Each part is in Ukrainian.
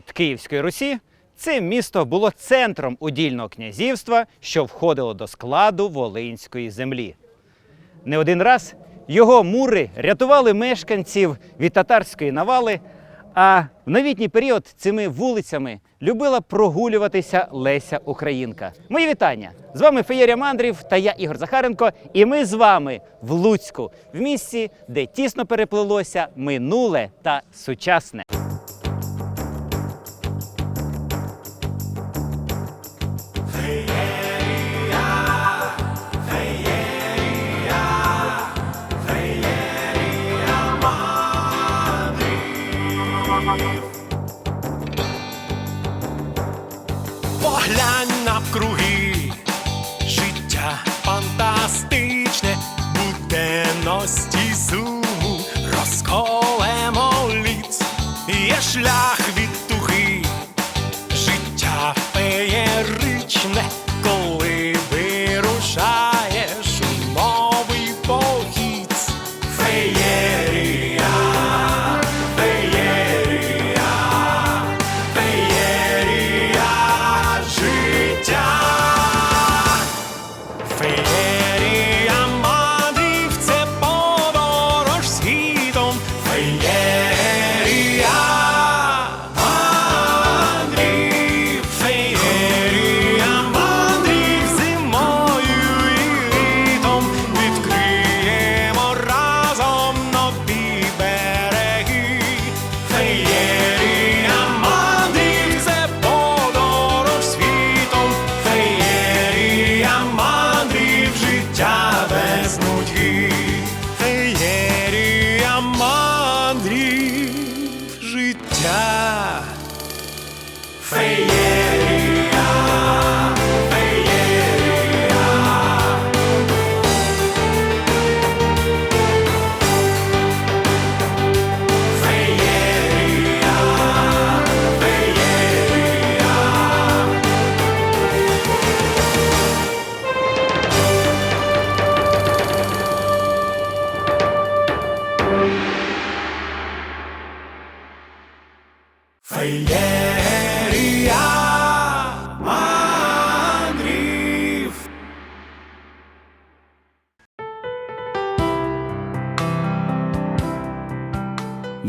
період Київської Русі це місто було центром удільного князівства, що входило до складу Волинської землі. Не один раз його мури рятували мешканців від татарської навали, а в новітній період цими вулицями любила прогулюватися Леся Українка. Мої вітання! З вами Феєрія Мандрів та я Ігор Захаренко. І ми з вами в Луцьку, в місці, де тісно переплилося минуле та сучасне.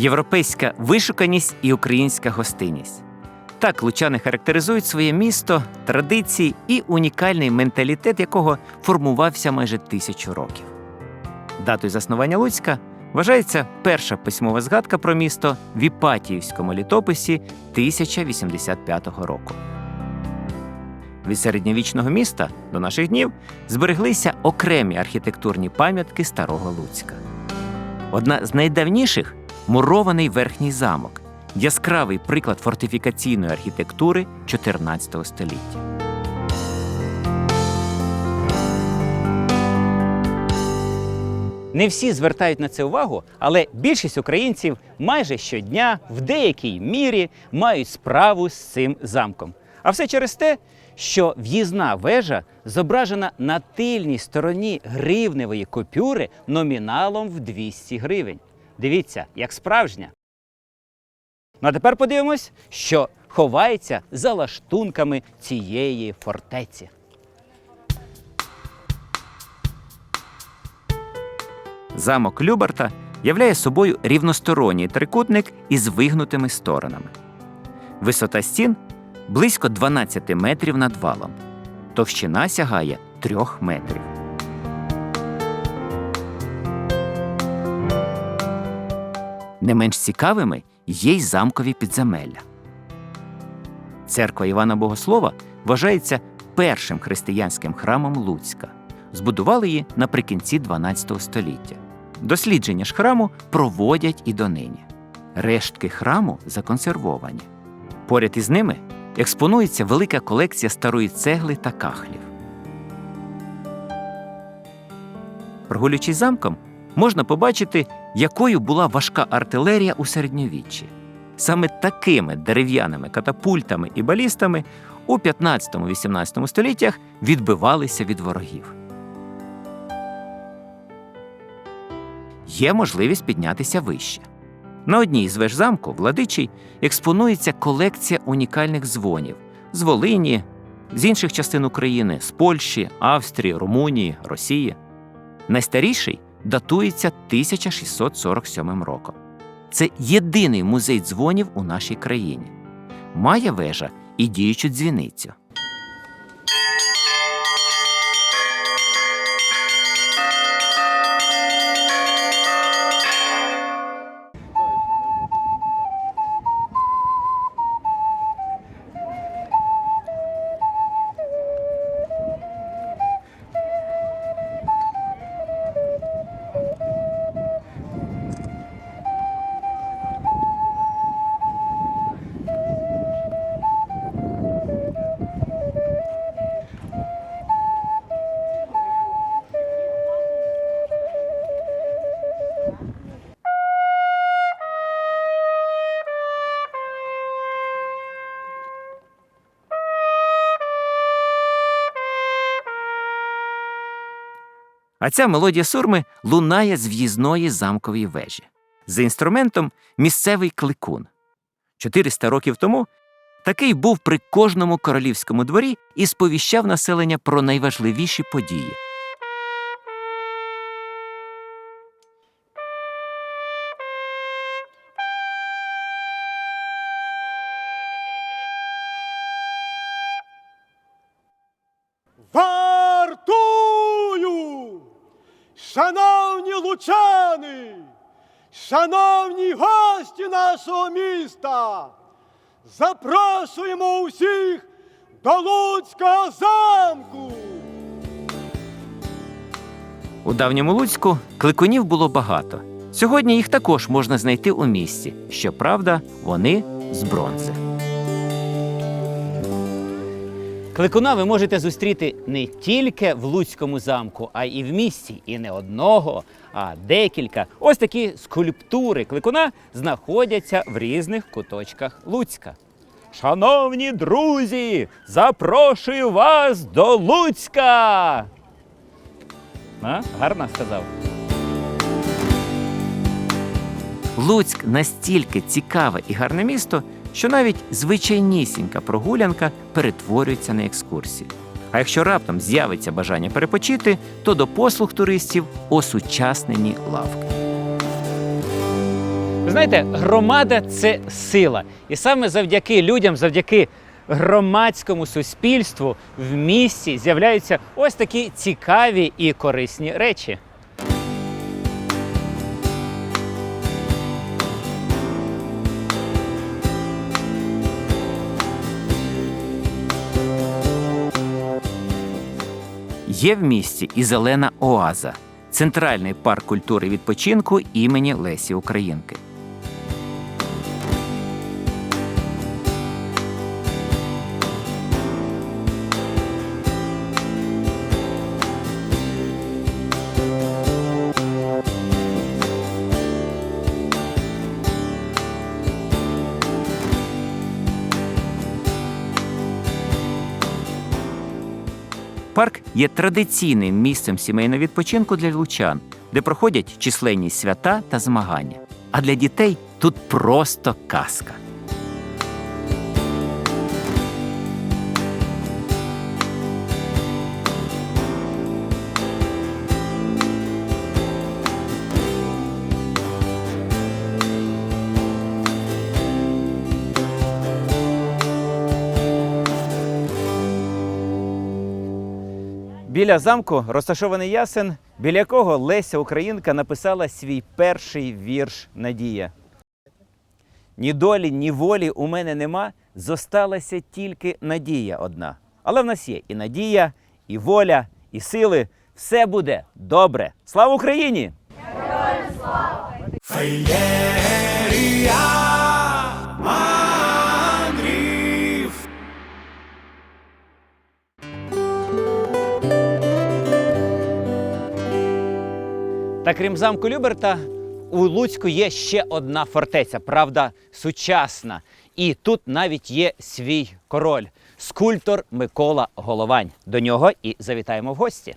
Європейська вишуканість і українська гостинність. Так лучани характеризують своє місто, традиції і унікальний менталітет, якого формувався майже тисячу років. Датою заснування Луцька вважається перша письмова згадка про місто в Іпатіївському літописі 1085 року. Від середньовічного міста до наших днів збереглися окремі архітектурні пам'ятки старого Луцька. Одна з найдавніших мурований верхній замок, яскравий приклад фортифікаційної архітектури 14 століття. Не всі звертають на це увагу, але більшість українців майже щодня в деякій мірі мають справу з цим замком. А все через те, що в'їзна вежа зображена на тильній стороні гривневої купюри номіналом в 200 гривень. Дивіться, як справжня. Ну а тепер подивимось, що ховається за лаштунками цієї фортеці. Замок Любарта являє собою рівносторонній трикутник із вигнутими сторонами. Висота стін близько 12 метрів над валом. Товщина сягає 3 метрів. Не менш цікавими є й замкові підземелля. Церква Івана Богослова вважається першим християнським храмом Луцька. Збудували її наприкінці 12 століття. Дослідження ж храму проводять і донині. Рештки храму законсервовані. Поряд із ними експонується велика колекція старої цегли та кахлів. Прогулюючись замком, можна побачити, якою була важка артилерія у середньовіччі. Саме такими дерев'яними катапультами і балістами у 15-18 століттях відбивалися від ворогів. Є можливість піднятися вище. На одній з веж замку владичий експонується колекція унікальних дзвонів з Волині, з інших частин України, з Польщі, Австрії, Румунії, Росії. Найстаріший датується 1647 роком. Це єдиний музей дзвонів у нашій країні. Має вежа і діючу дзвіницю. А ця мелодія сурми лунає з в'їзної замкової вежі. За інструментом місцевий кликун. 400 років тому такий був при кожному королівському дворі і сповіщав населення про найважливіші події. Шановні гості нашого міста! Запрошуємо усіх до Луцького замку! У давньому Луцьку кликунів було багато. Сьогодні їх також можна знайти у місті. Щоправда, вони з бронзи. Кликуна ви можете зустріти не тільки в Луцькому замку, а й в місті. І не одного, а декілька. Ось такі скульптури кликуна знаходяться в різних куточках Луцька. Шановні друзі, запрошую вас до Луцька. А? Гарно сказав. Луцьк настільки цікаве і гарне місто, що навіть звичайнісінька прогулянка перетворюється на екскурсію. А якщо раптом з'явиться бажання перепочити, то до послуг туристів осучаснені лавки. Знаєте, громада це сила. І саме завдяки людям, завдяки громадському суспільству в місті з'являються ось такі цікаві і корисні речі. Є в місті і зелена оаза центральний парк культури відпочинку імені Лесі Українки. Є традиційним місцем сімейного відпочинку для лучан, де проходять численні свята та змагання. А для дітей тут просто казка. Біля замку розташований ясен, біля якого Леся Українка написала свій перший вірш Надія. Ні долі, ні волі у мене нема, зосталася тільки надія одна. Але в нас є і надія, і воля, і сили. Все буде добре. Слава Україні! Феєрія мандрів. Та крім замку Люберта, у Луцьку є ще одна фортеця, правда, сучасна. І тут навіть є свій король, скульптор Микола Головань. До нього і завітаємо в гості.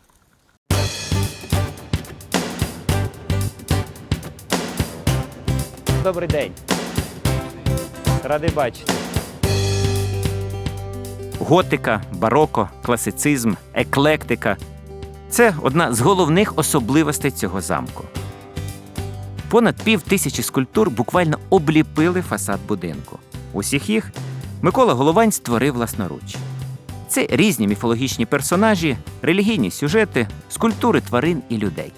добрий день. Радий бачити. Готика, бароко, класицизм, еклектика це одна з головних особливостей цього замку. Понад пів тисячі скульптур буквально обліпили фасад будинку. Усіх їх Микола Головань створив власноруч. Це різні міфологічні персонажі, релігійні сюжети, скульптури тварин і людей.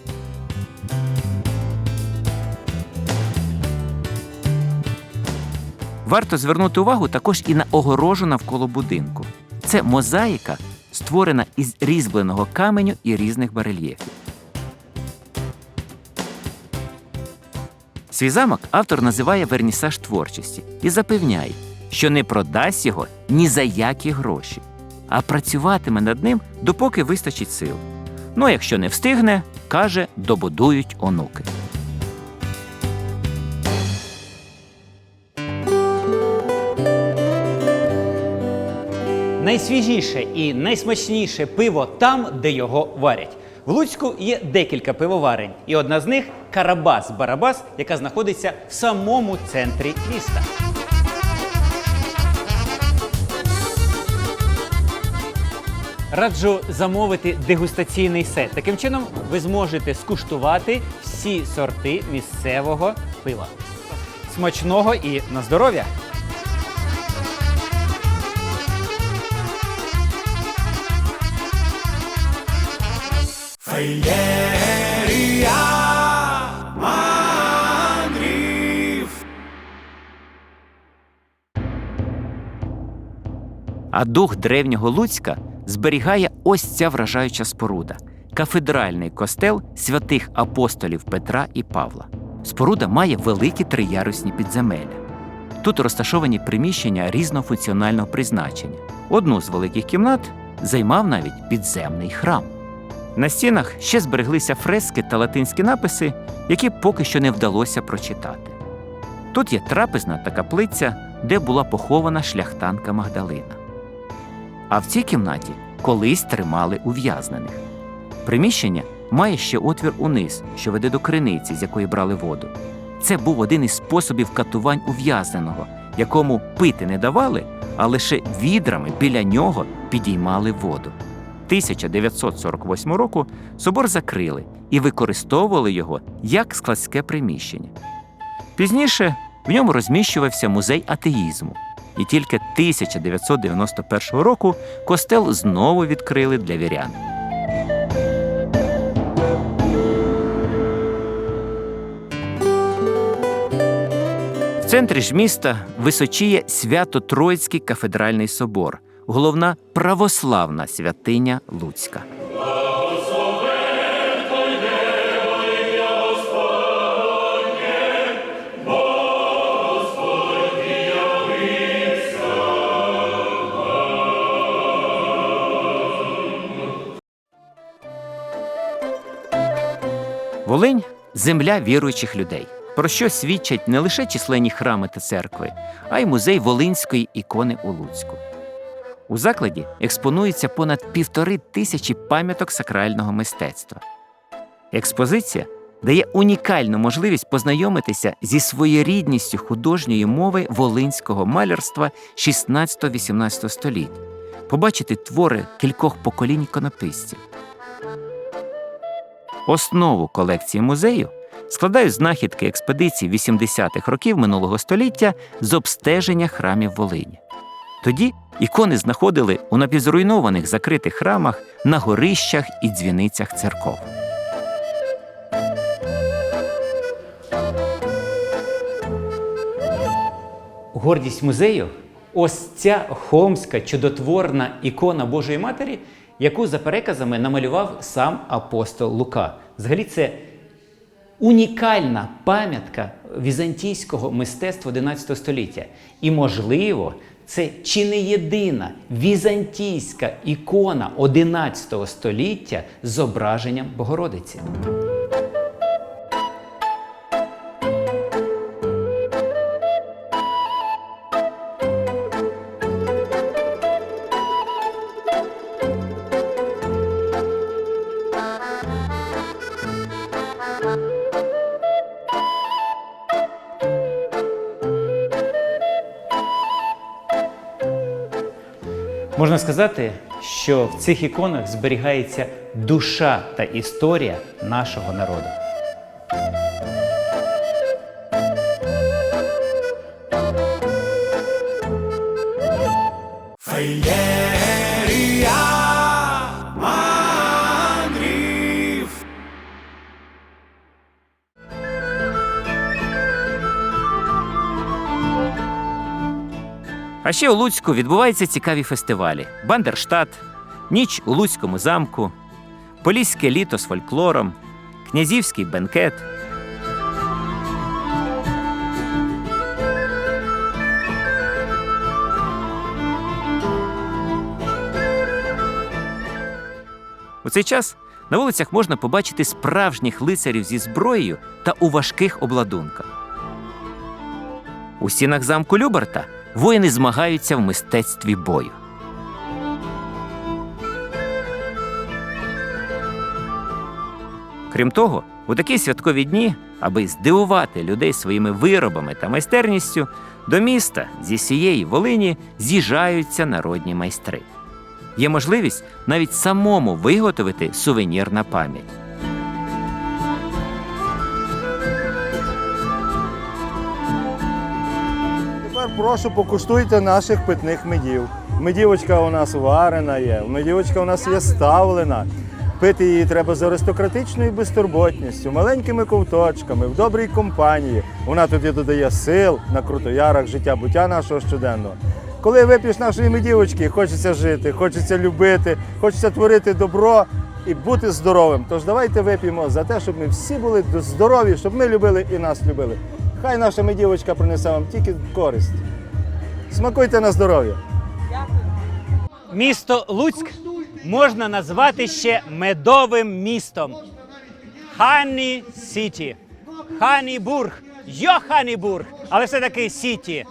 Варто звернути увагу також і на огорожу навколо будинку. Це мозаїка, створена із різьбленого каменю і різних барельєфів. Свій замок автор називає вернісаж творчості і запевняє, що не продасть його ні за які гроші, а працюватиме над ним, допоки вистачить сил. Ну, а якщо не встигне, каже, добудують онуки. Найсвіжіше і найсмачніше пиво там, де його варять. В Луцьку є декілька пивоварень, і одна з них Карабас Барабас, яка знаходиться в самому центрі міста. Раджу замовити дегустаційний сет. Таким чином, ви зможете скуштувати всі сорти місцевого пива. Смачного і на здоров'я! Феєрія мандрів. А дух древнього Луцька зберігає ось ця вражаюча споруда кафедральний костел святих апостолів Петра і Павла. Споруда має великі триярусні підземелля. Тут розташовані приміщення різного функціонального призначення. Одну з великих кімнат займав навіть підземний храм. На стінах ще збереглися фрески та латинські написи, які поки що не вдалося прочитати. Тут є трапезна та каплиця, де була похована шляхтанка Магдалина. А в цій кімнаті колись тримали ув'язнених. Приміщення має ще отвір униз, що веде до криниці, з якої брали воду. Це був один із способів катувань ув'язненого, якому пити не давали, а лише відрами біля нього підіймали воду. 1948 року собор закрили і використовували його як складське приміщення. Пізніше в ньому розміщувався музей атеїзму, і тільки 1991 року костел знову відкрили для вірян. В центрі ж міста височіє Свято-Троїцький кафедральний собор, головна православна святиня Луцька. Волинь земля віруючих людей, про що свідчать не лише численні храми та церкви, а й музей Волинської ікони у Луцьку. У закладі експонується понад півтори тисячі пам'яток сакрального мистецтва. Експозиція дає унікальну можливість познайомитися зі своєрідністю художньої мови волинського малярства 16-18 століть, побачити твори кількох поколінь іконописців. Основу колекції музею складають знахідки експедицій 80-х років минулого століття з обстеження храмів Волині. Тоді ікони знаходили у напівзруйнованих закритих храмах, на горищах і дзвіницях церков. Гордість музею ось ця холмська чудотворна ікона Божої Матері, яку за переказами намалював сам апостол Лука. Взагалі, це унікальна пам'ятка візантійського мистецтва 11 століття. І, можливо, це чи не єдина візантійська ікона 11 століття з зображенням Богородиці. Можна сказати, що в цих іконах зберігається душа та історія нашого народу. Ще у Луцьку відбуваються цікаві фестивалі: Бандерштат, Ніч у Луцькому замку, Поліське літо з фольклором, Князівський бенкет. У цей час на вулицях можна побачити справжніх лицарів зі зброєю та у важких обладунках. У стінах замку Люберта воїни змагаються в мистецтві бою. Крім того, у такі святкові дні, аби здивувати людей своїми виробами та майстерністю, до міста зі всієї Волині з'їжджаються народні майстри. Є можливість навіть самому виготовити сувенір на пам'ять. Тепер прошу покуштуйте наших питних медів. Медівочка у нас варена є, медівочка у нас є ставлена. Пити її треба з аристократичною безтурботністю, маленькими ковточками, в добрій компанії. Вона тоді додає сил на крутоярах життя буття нашого щоденного. Коли вип'єш нашої медівочки, хочеться жити, хочеться любити, хочеться творити добро і бути здоровим. Тож давайте вип'ємо за те, щоб ми всі були здорові, щоб ми любили і нас любили. Хай наша медівочка принесе вам тільки користь. Смакуйте на здоров'я. Місто Луцьк можна назвати ще медовим містом. Хані Сіті. Ханібург. Йоханібург. Але все-таки Сіті.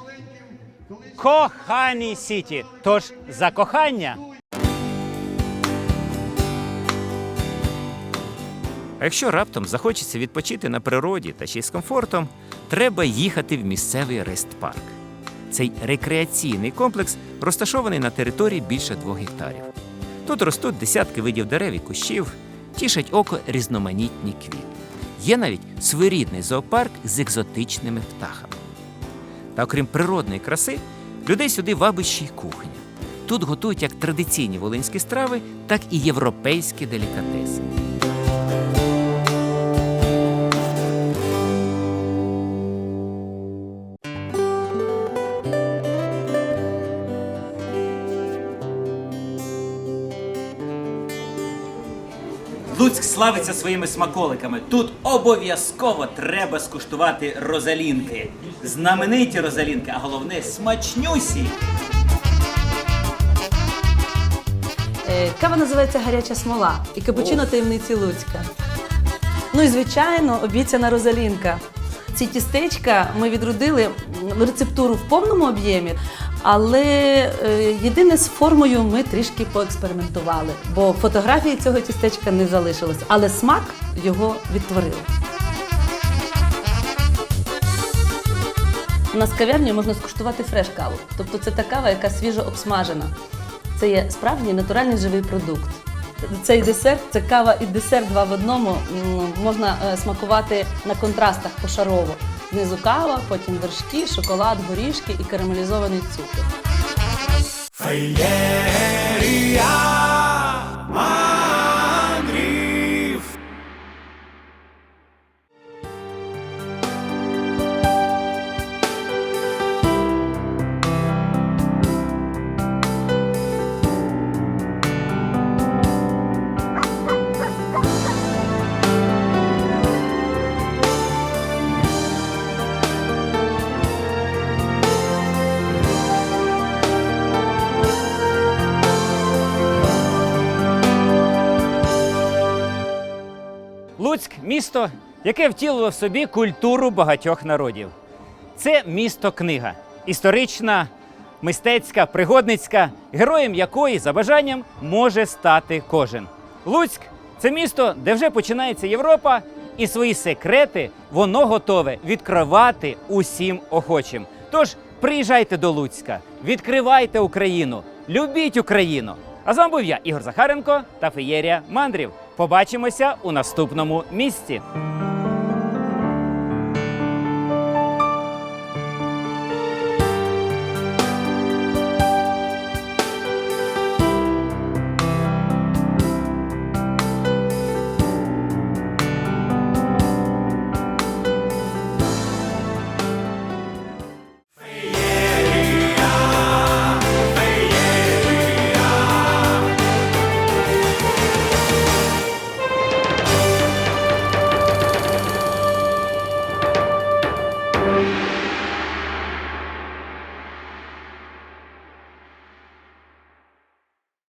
Кохані Сіті. Тож за кохання. Якщо раптом захочеться відпочити на природі та ще й з комфортом, треба їхати в місцевий рестпарк. Цей рекреаційний комплекс розташований на території більше двох гектарів. Тут ростуть десятки видів дерев і кущів, тішать око різноманітні квіти. Є навіть своєрідний зоопарк з екзотичними птахами. Та окрім природної краси, людей сюди вабить ще й кухня. Тут готують як традиційні волинські страви, так і європейські делікатеси. Славиться своїми смаколиками. Тут обов'язково треба скуштувати розалінки. Знамениті розалінки, а головне смачнюсі. Е, Кава називається гаряча смола і капучино таємниці Луцька. Ну і звичайно, обіцяна розалінка. Ці тістечка ми відродили рецептуру в повному об'ємі, але е, єдине з формою ми трішки поекспериментували, бо фотографії цього тістечка не залишилось, але смак його відтворили. У нас в кав'ярні можна скуштувати фреш каву. Тобто це та кава, яка свіжо обсмажена. Це є справжній натуральний живий продукт. Цей десерт, це кава і десерт два в одному. Можна е, смакувати на контрастах пошарово. Знизу кава, потім вершки, шоколад, горішки і карамелізований цукор. Феєрія Луцьк місто, яке втілило в собі культуру багатьох народів. Це місто книга, історична, мистецька, пригодницька, героєм якої за бажанням може стати кожен. Луцьк це місто, де вже починається Європа, і свої секрети воно готове відкривати усім охочим. Тож приїжджайте до Луцька, відкривайте Україну, любіть Україну! А з вами був я, Ігор Захаренко та Феєрія Мандрів. Побачимося у наступному місці.